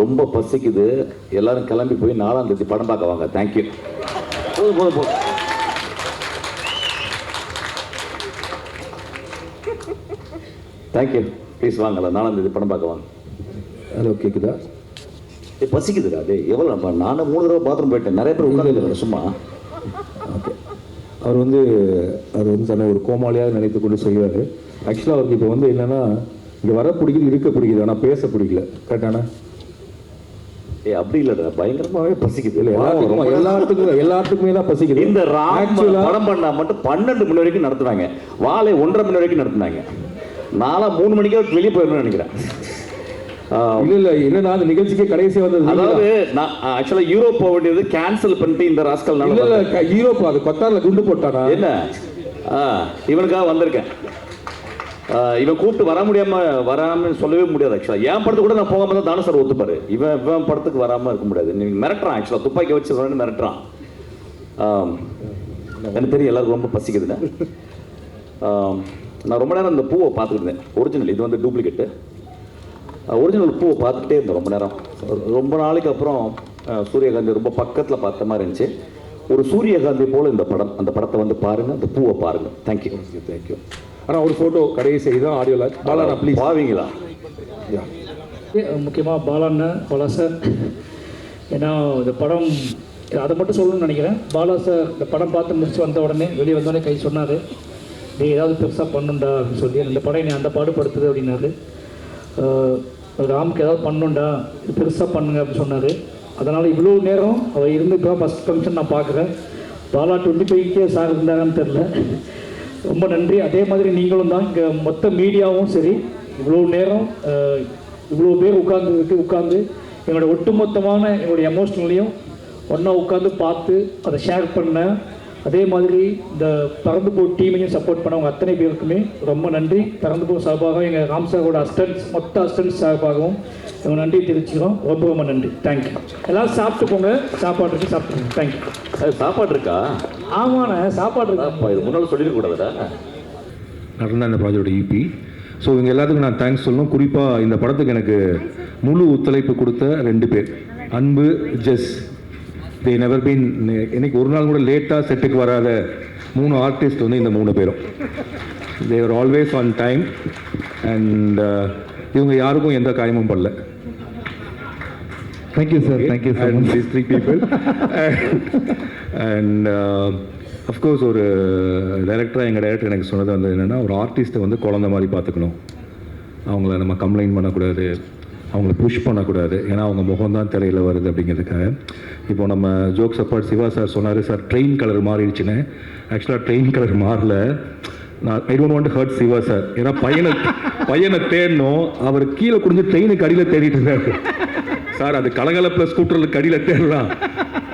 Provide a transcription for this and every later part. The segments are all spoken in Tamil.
ரொம்ப பசிக்குது. எல்லாரும் கிளம்பி போய் நாலாம் தேதி படம் பார்க்க வாங்க. தேங்க்யூ போதும் போதும் போதும் தேங்க்யூ ப்ளீஸ் வாங்கல நாலாம் தேதி படம் பார்க்க வாங்க. ஹலோ கேட்குதா ஏய் பசிக்குதுடா டேய். எவ்வளோ நம்ம நானும் மூணு தடவை பாத்ரூம் போயிட்டேன். நிறைய பேர் உட்காந்துருக்காங்க சும்மா. ஓகே. அவர் வந்து அவர் வந்து தன்னை ஒரு கோமாளியாக நினைத்து கொண்டு செய்வார் ஆக்சுவலாக அவருக்கு இப்போ வந்து என்னன்னா இங்கே வர பிடிக்குது இருக்க பிடிக்குது ஆனால் பேச பிடிக்கல. கரெக்டானா ஏய் அப்படி இல்லைடா பயங்கரமாவே பசிக்குது. இல்லை எல்லாத்துக்கும் எல்லாத்துக்கும் எல்லாத்துக்குமே தான் பசிக்குது. இந்த ராம் படம் பண்ணா மட்டும் பன்னெண்டு மணி வரைக்கும் நடத்துனாங்க வாழை ஒன்றரை மணி வரைக்கும் நடத்துனாங்க. நாளா மூணு மணிக்கே வெளியே போயிடணும்னு நினைக்கிறேன். இல்லை இல்லை என்னன்னா அந்த நிகழ்ச்சிக்கு கடைசி வந்தது அதாவது. நான் ஆக்சுவலா யூரோப் போக வேண்டியது கேன்சல் பண்ணிட்டு இந்த ராஸ்கல் இல்ல யூரோப்பா அது கொத்தாரில் குண்டு போட்டானா? என்ன? இவனுக்காக வந்திருக்கேன். இவன் கூப்பிட்டு வர முடியாம வராமன்னு சொல்லவே முடியாது ஆக்சுவலா என் படத்துக்கு கூட நான் போகாம தான் தானே சார் ஒத்துப்பாரு. இவன் இவன் படத்துக்கு வராம இருக்க முடியாது. நீ மிரட்டுறான் ஆக்சுவலா துப்பாக்கி வச்சு வந்து மிரட்டுறான். எனக்கு தெரியும் எல்லாருக்கும் ரொம்ப பசிக்குதுன்னு நான் ரொம்ப நேரம் இந்த பூவை பார்த்துக்கிட்டு இருந்தேன். ஒரிஜினல் இது வந்து டூப்ளிகேட்டு ஒரிஜினல் பூவை பார்த்துட்டே இருந்தேன் ரொம்ப நேரம். ரொம்ப நாளைக்கு அப்புறம் சூரியகாந்தி ரொம்ப பக்கத்தில் பார்த்த மாதிரி இருந்துச்சு. ஒரு சூரியகாந்தி போல இந்த படம் அந்த படத்தை வந்து பாருங்க அந்த பூவை பாருங்க. தேங்க்யூ தேங்க்யூ ஆனால் ஒரு ஃபோட்டோ கடைசி இதுதான் ஆடியோ லான்ச் பாலாண்ணா ப்ளீஸ் பாவீங்களா? முக்கியமாக பாலாண்ண பாலா சார் ஏன்னா இந்த படம் அதை மட்டும் சொல்லணும்னு நினைக்கிறேன். பாலா சார் இந்த படம் பார்த்து முடிச்சு வந்த உடனே வெளியே வந்தோடனே கை சொன்னார். நீ ஏதாவது பெருசாக பண்ணுண்டா அப்படின்னு சொல்லி இந்த படம் நீ அந்த பாடுபடுத்துது அப்படின்னாரு. ராமுக்கு ஏதாவது பண்ணுண்டா இது பெருசாக பண்ணுங்க அப்படின்னு சொன்னார். அதனால் இவ்வளோ நேரம் அவர் இருந்து இப்போ ஃபஸ்ட் ஃபங்க்ஷன் நான் பார்க்குறேன். பாலா டுவெண்ட்டி ஃபைவ்க்கே சார் இருந்தாங்கன்னு தெரில ரொம்ப நன்றி. அதே மாதிரி நீங்களும் தான் இங்கே மொத்த மீடியாவும் சரி இவ்வளோ நேரம் இவ்வளோ பேர் உட்கார்ந்து இருக்கு உட்காந்து எங்களோட ஒட்டுமொத்தமான என்னுடைய எமோஷ்னலையும் ஒன்றா உட்காந்து பார்த்து அதை ஷேர் பண்ண அதே மாதிரி இந்த பறந்து போ டீமையும் சப்போர்ட் பண்ணவங்க அத்தனை பேருக்குமே ரொம்ப நன்றி. பறந்து போ சார்பாகவும் எங்கள் ராம் சாரோட அஸ்டன்ஸ் மொத்த அஸ்டன்ஸ் சார்பாகவும் எங்கள் நன்றி தெரிவிச்சுக்கிறோம். ரொம்ப ரொம்ப நன்றி. தேங்க்யூ எல்லாரும் சாப்பிட்டு போங்க. சாப்பாடு இருக்கு சாப்பிட்டுங்க தேங்க்யூ அது சாப்பாடு இருக்கா? ஆமாண்ணே சாப்பாடு இருக்கு. இது முன்னால் சொல்லிருக்க கூடாதுடா நடந்த அந்த ப்ராஜெக்டோட இபி ஸோ இவங்க எல்லாத்துக்கும் நான் தேங்க்ஸ் சொல்லணும். குறிப்பாக இந்த படத்துக்கு எனக்கு முழு ஒத்துழைப்பு கொடுத்த ரெண்டு பேர். அன்பு ஜெஸ். தே நெவர் பீன் இன்னைக்கு ஒரு நாள் கூட லேட்டாக செட்டுக்கு வராத மூணு ஆர்டிஸ்ட் வந்து இந்த மூணு பேரும் they're always on time and இவங்க யாருக்கும் எந்த காயமும் படல Thank you, sir. Thank you so and much. these three people. and uh, of course ஒரு டைரக்டராக எங்கள் டைரக்டர் எனக்கு சொன்னது வந்து என்னென்னா ஒரு ஆர்டிஸ்ட்டை வந்து குழந்த மாதிரி பார்த்துக்கணும் அவங்கள நம்ம கம்ப்ளைண்ட் பண்ணக்கூடாது அவங்கள புஷ் பண்ணக்கூடாது. ஏன்னா அவங்க முகம் தான் திரையில் வருது அப்படிங்கிறதுக்காக. இப்போ நம்ம ஜோக்ஸ் அப்பாட் சிவா சார் சொன்னார் சார் ட்ரெயின் கலர் மாறிடுச்சுன்னு. ஆக்சுவலாக ட்ரெயின் கலர் மாறல. நான் I don't want hurt Siva sir ஏன்னா பையனை பையனை தேடணும். அவர் கீழே குடிஞ்சு ட்ரெயினுக்கு அடியில் தேடிட்டு இருந்தாரு சார் அது கலகலப்பில் ஸ்கூட்டரில் கடியில் தேடலாம்.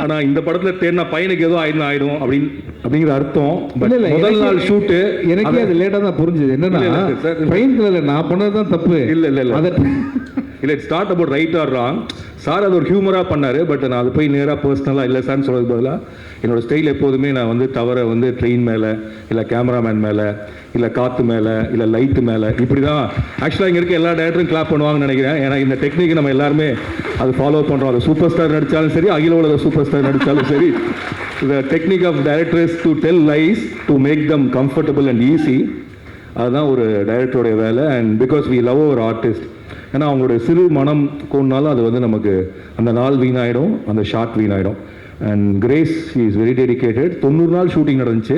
ஆனால் இந்த படத்தில் தேடினா பையனுக்கு ஏதோ ஆயிடும் ஆயிடும் அப்படின்னு அப்படிங்கிற அர்த்தம். இல்ல, முதல் நாள் ஷூட்டு எனக்கே அது லேட்டா தான் புரிஞ்சுது. என்னன்னா. ட்ரெயின் நான் பண்ணது தான் தப்பு. இல்ல, இல்ல, இல்ல. இல்லை it's start about right or wrong sir அது ஒரு ஹியூமராக பண்ணார் பட் நான் அது போய் நேராக பர்சனலாக இல்லை சார்னு சொல்கிறது பதிலாக என்னோடய ஸ்டைல் எப்போதுமே நான் வந்து தவறை வந்து ட்ரெயின் மேலே இல்லை கேமராமேன் மேலே இல்லை காற்று மேலே இல்லை லைட்டு மேலே இப்படி தான் ஆக்சுவலாக இங்கே இருக்க எல்லா டேரக்டரும் கிளாப் பண்ணுவாங்கன்னு நினைக்கிறேன். ஏன்னா இந்த டெக்னிக் நம்ம எல்லாருமே அது ஃபாலோ பண்ணுறோம் அது சூப்பர் ஸ்டார் நடித்தாலும் சரி அகில உலக சூப்பர் ஸ்டார் நடித்தாலும் சரி the technique of directors to tell lies to make them comfortable and easy அதுதான் ஒரு டைரக்டருடைய வேலை. And because we love our artist ஏன்னா அவங்களுடைய சிறு மனம் கோன்னாலும் அது வந்து நமக்கு அந்த நாள் வீணாயிடும் அந்த shot வீணாயிடும். And Grace is very dedicated தொண்ணூறு நாள் ஷூட்டிங் நடந்துச்சு.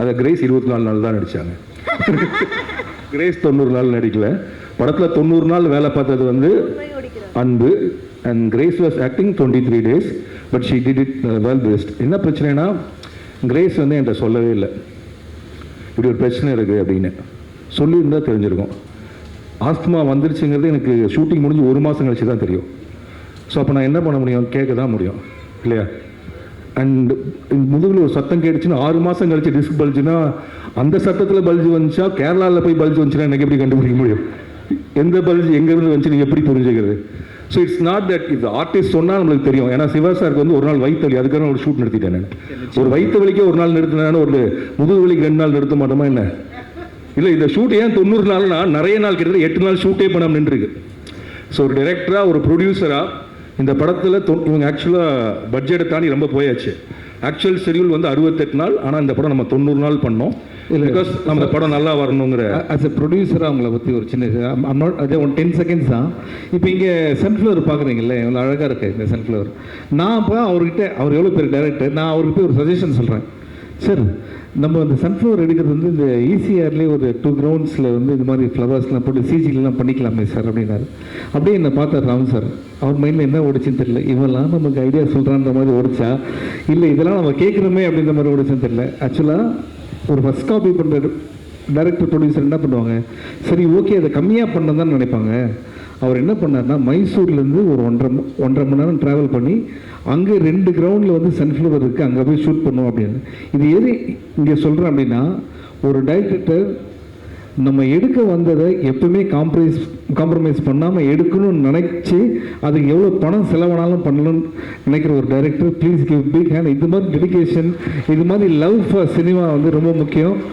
அதை கிரேஸ் இருபத்தி நாலு நாள் தான் நடித்தாங்க கிரேஸ் தொண்ணூறு நாள் நடிக்கல. படத்தில் தொண்ணூறு நாள் வேலை பார்த்தது வந்து அன்பு. And Grace was acting twenty three days but she did it well best என்ன பிரச்சனைனா கிரேஸ் வந்து என்கிட்ட சொல்லவே இல்லை. இப்படி ஒரு பிரச்சனை இருக்குது அப்படின்னு. சொல்லியிருந்தா தெரிஞ்சிருக்கும். ஆஸ்துமா வந்துருச்சுங்கிறது எனக்கு ஷூட்டிங் முடிஞ்சு ஒரு மாதம் கழிச்சு தான் தெரியும். ஸோ அப்போ நான் என்ன பண்ண முடியும்? கேட்க தான் முடியும். இல்லையா? அண்ட் முதுகில் ஒரு சத்தம் கேட்டுச்சுன்னா ஆறு மாதம் கழிச்சு டிஸ்க் பல்ஜுனா அந்த சத்தத்தில் பல்ஜு வந்துச்சா? கேரளாவில் போய் பல்ஜு வந்துச்சுன்னா எனக்கு எப்படி கண்டுபிடிக்க முடியும்? எந்த பல்ஜு எங்கேருந்து வந்துச்சு நீங்கள் எப்படி புரிஞ்சுக்கிறது? ஸோ இட்ஸ் நாட் தட் இது ஆர்டிஸ்ட் சொன்னால் நம்மளுக்கு தெரியும். ஏன்னா சிவா சாருக்கு வந்து ஒரு நாள் வயிற்று வலி அதுக்காக ஒரு ஷூட் நிறுத்திட்டேன் நான். ஒரு வயிற்று வலிக்கே ஒரு நாள் நிறுத்தினேன். ஒரு முதுகு வலிக்கு ரெண்டு நாள் நிறுத்த மாட்டோமா என்ன? இல்லை இந்த ஷூட் ஏன் தொண்ணூறு நாள்னா நிறைய நாள் கிட்டத்தட்ட எட்டு நாள் ஷூட்டே பண்ண நின்றுருக்கு. ஸோ ஒரு டைரக்டராக ஒரு ப்ரொடியூசராக இந்த படத்தில் இவங்க ஆக்சுவலாக பட்ஜெட்டை தாண்டி ரொம்ப போயாச்சு. ஆக்சுவல் ஷெடியூல் வந்து அறுபத்தெட்டு நாள் ஆனால் இந்த படம் நம்ம தொண்ணூறு நாள் பண்ணோம். இல்ல. பிகாஸ் நம்ம படம் நல்லா வரணுங்கிற அஸ் எ ப்ரொடியூசராக அவங்கள பற்றி ஒரு சின்ன நாட் அதே ஒன் டென் செகண்ட்ஸ் தான். இப்போ இங்கே சன்ஃப்ளவர் பார்க்குறீங்கல்ல எவ்வளோ அழகாக இருக்கு இந்த சன்ஃப்ளவர் நான் இப்போ அவர்கிட்ட அவர் எவ்வளோ பெரிய டேரக்டர் நான் அவர்கிட்ட ஒரு சஜஷன் சொல்கிறேன் சார் நம்ம அந்த சன்ஃப்ளவர் எடுக்கிறது வந்து இந்த ஈசிஆர்லேயே ஒரு டூ கிரவுண்ட்ஸில் வந்து இந்த மாதிரி ஃப்ளவர்ஸ்லாம் போட்டு சிஜிலாம் பண்ணிக்கலாமே சார் அப்படின்னாரு. அப்படியே என்னை பார்த்தார் ராம் சார் அவர் மைண்டில் என்ன ஓடிச்சுன்னு தெரியல. இவெல்லாம் நமக்கு ஐடியா சொல்கிறான்ற மாதிரி ஓடிச்சா? இல்லை இதெல்லாம் நம்ம கேட்குறோமே அப்படின்ற மாதிரி ஓடிச்சுன்னு தெரியல. ஆக்சுவலாக ஒரு ஃபஸ்ட் காப்பி பண்ணுற டைரக்டர் ப்ரொடியூசர் என்ன பண்ணுவாங்க? சரி ஓகே அதை கம்மியாக பண்ண தான் நினைப்பாங்க. அவர் என்ன பண்ணார்னா மைசூர்லேருந்து ஒரு ஒன்றரை ஒன்றரை மணி நேரம் ட்ராவல் பண்ணி அங்கே ரெண்டு கிரவுண்டில் வந்து சன்ஃப்ளவர் இருக்குது அங்கே போய் ஷூட் பண்ணுவோம் அப்படின்னு. இது எது இங்கே சொல்கிறேன் அப்படின்னா ஒரு டைரக்டர் நம்ம எடுக்க வந்ததை எப்பவுமே காம்ப்ரமைஸ் காம்ப்ரமைஸ் பண்ணாமல் எடுக்கணும்னு நினச்சி அதுக்கு எவ்வளோ பணம் செலவானாலும் பண்ணணும்னு நினைக்கிற ஒரு director please give big hand இது மாதிரி டெடிக்கேஷன் இது மாதிரி லவ் ஃபார் சினிமா வந்து ரொம்ப முக்கியம்.